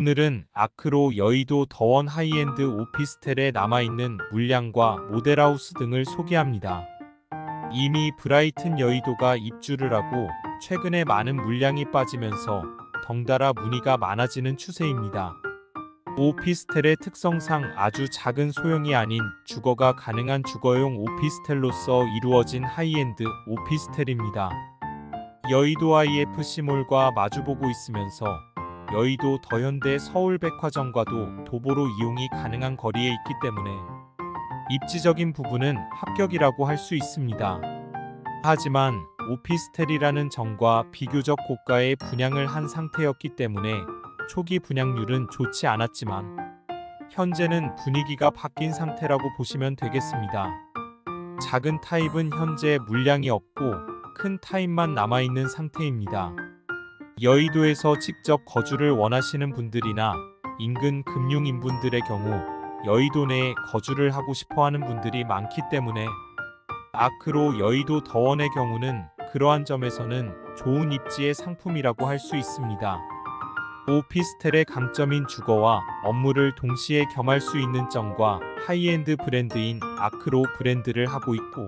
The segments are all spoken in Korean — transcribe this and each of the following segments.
오늘은 아크로 여의도 더원 하이엔드 오피스텔에 남아있는 물량과 모델하우스 등을 소개합니다. 이미 브라이튼 여의도가 입주를 하고 최근에 많은 물량이 빠지면서 덩달아 문의가 많아지는 추세입니다. 오피스텔의 특성상 아주 작은 소형이 아닌 주거가 가능한 주거용 오피스텔로서 이루어진 하이엔드 오피스텔입니다. 여의도 IFC몰과 마주보고 있으면서 여의도 더현대 서울백화점과도 도보로 이용이 가능한 거리에 있기 때문에 입지적인 부분은 합격이라고 할 수 있습니다. 하지만 오피스텔이라는 정과 비교적 고가의 분양을 한 상태였기 때문에 초기 분양률은 좋지 않았지만 현재는 분위기가 바뀐 상태라고 보시면 되겠습니다. 작은 타입은 현재 물량이 없고 큰 타입만 남아있는 상태입니다. 여의도에서 직접 거주를 원하시는 분들이나 인근 금융인분들의 경우 여의도 내에 거주를 하고 싶어 하는 분들이 많기 때문에 아크로 여의도 더원의 경우는 그러한 점에서는 좋은 입지의 상품이라고 할 수 있습니다. 오피스텔의 강점인 주거와 업무를 동시에 겸할 수 있는 점과 하이엔드 브랜드인 아크로 브랜드를 하고 있고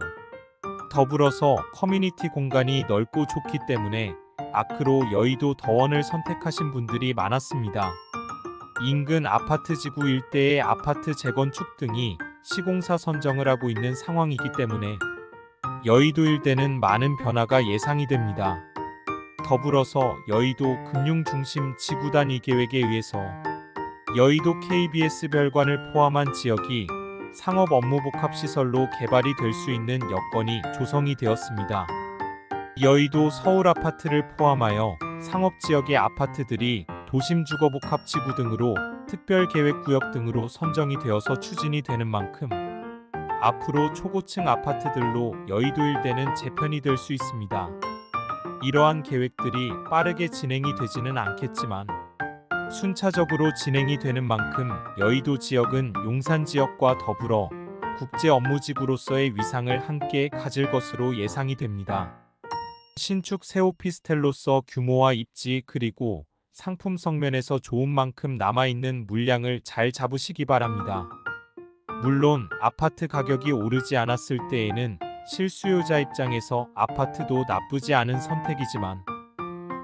더불어서 커뮤니티 공간이 넓고 좋기 때문에 아크로 여의도 더원을 선택하신 분들이 많았습니다. 인근 아파트 지구 일대의 아파트 재건축 등이 시공사 선정을 하고 있는 상황이기 때문에 여의도 일대는 많은 변화가 예상이 됩니다. 더불어서 여의도 금융중심 지구단위 계획에 의해서 여의도 KBS 별관을 포함한 지역이 상업 업무 복합 시설로 개발이 될 수 있는 여건이 조성이 되었습니다. 여의도 서울 아파트를 포함하여 상업 지역의 아파트들이 도심 주거 복합 지구 등으로 특별 계획 구역 등으로 선정이 되어서 추진이 되는 만큼 앞으로 초고층 아파트들로 여의도 일대는 재편이 될 수 있습니다. 이러한 계획들이 빠르게 진행이 되지는 않겠지만 순차적으로 진행이 되는 만큼 여의도 지역은 용산 지역과 더불어 국제 업무지구로서의 위상을 함께 가질 것으로 예상이 됩니다. 신축 새 오피스텔로서 규모와 입지 그리고 상품 성 면에서 좋은 만큼 남아있는 물량을 잘 잡으시기 바랍니다. 물론 아파트 가격이 오르지 않았을 때에는 실수요자 입장에서 아파트도 나쁘지 않은 선택이지만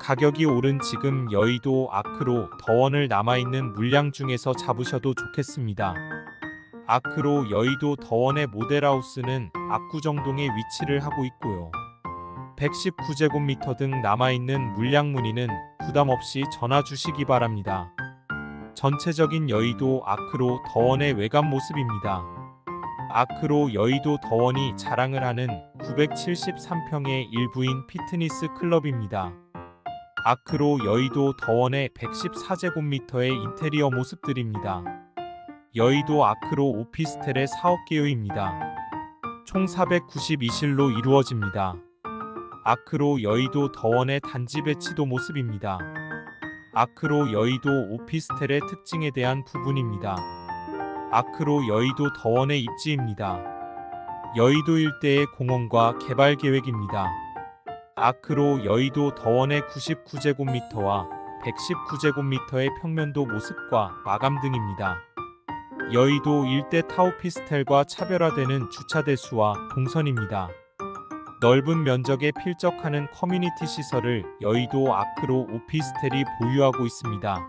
가격이 오른 지금 여의도 아크로 더원을 남아있는 물량 중에서 잡으셔도 좋겠습니다. 아크로 여의도 더원의 모델하우스는 압구정동에 위치를 하고 있고요. 119제곱미터 등 남아있는 물량 문의는 부담 없이 전화 주시기 바랍니다. 전체적인 여의도 아크로 더원의 외관 모습입니다. 아크로 여의도 더원이 자랑을 하는 973평의 일부인 피트니스 클럽입니다. 아크로 여의도 더원의 114제곱미터의 인테리어 모습들입니다. 여의도 아크로 오피스텔의 사업 개요입니다. 총 492실로 이루어집니다. 아크로 여의도 더원의 단지 배치도 모습입니다. 아크로 여의도 오피스텔의 특징에 대한 부분입니다. 아크로 여의도 더원의 입지입니다. 여의도 일대의 공원과 개발 계획입니다. 아크로 여의도 더원의 99제곱미터와 119제곱미터의 평면도 모습과 마감 등입니다. 여의도 일대 타오피스텔과 차별화되는 주차 대수와 동선입니다. 넓은 면적에 필적하는 커뮤니티 시설을 여의도 아크로 오피스텔이 보유하고 있습니다.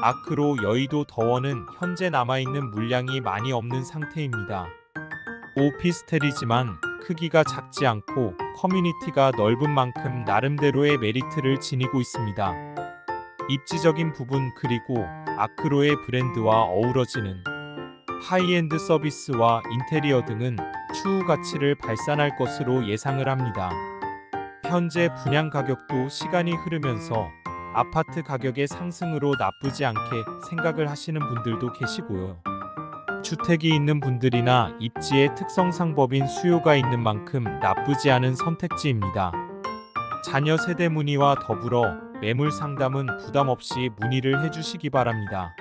아크로 여의도 더원은 현재 남아있는 물량이 많이 없는 상태입니다. 오피스텔이지만 크기가 작지 않고 커뮤니티가 넓은 만큼 나름대로의 메리트를 지니고 있습니다. 입지적인 부분 그리고 아크로의 브랜드와 어우러지는 하이엔드 서비스와 인테리어 등은 추후 가치를 발산할 것으로 예상을 합니다. 현재 분양 가격도 시간이 흐르면서 아파트 가격의 상승으로 나쁘지 않게 생각을 하시는 분들도 계시고요. 주택이 있는 분들이나 입지의 특성상 법인 수요가 있는 만큼 나쁘지 않은 선택지입니다. 자녀 세대 문의와 더불어 매물 상담은 부담 없이 문의를 해주시기 바랍니다.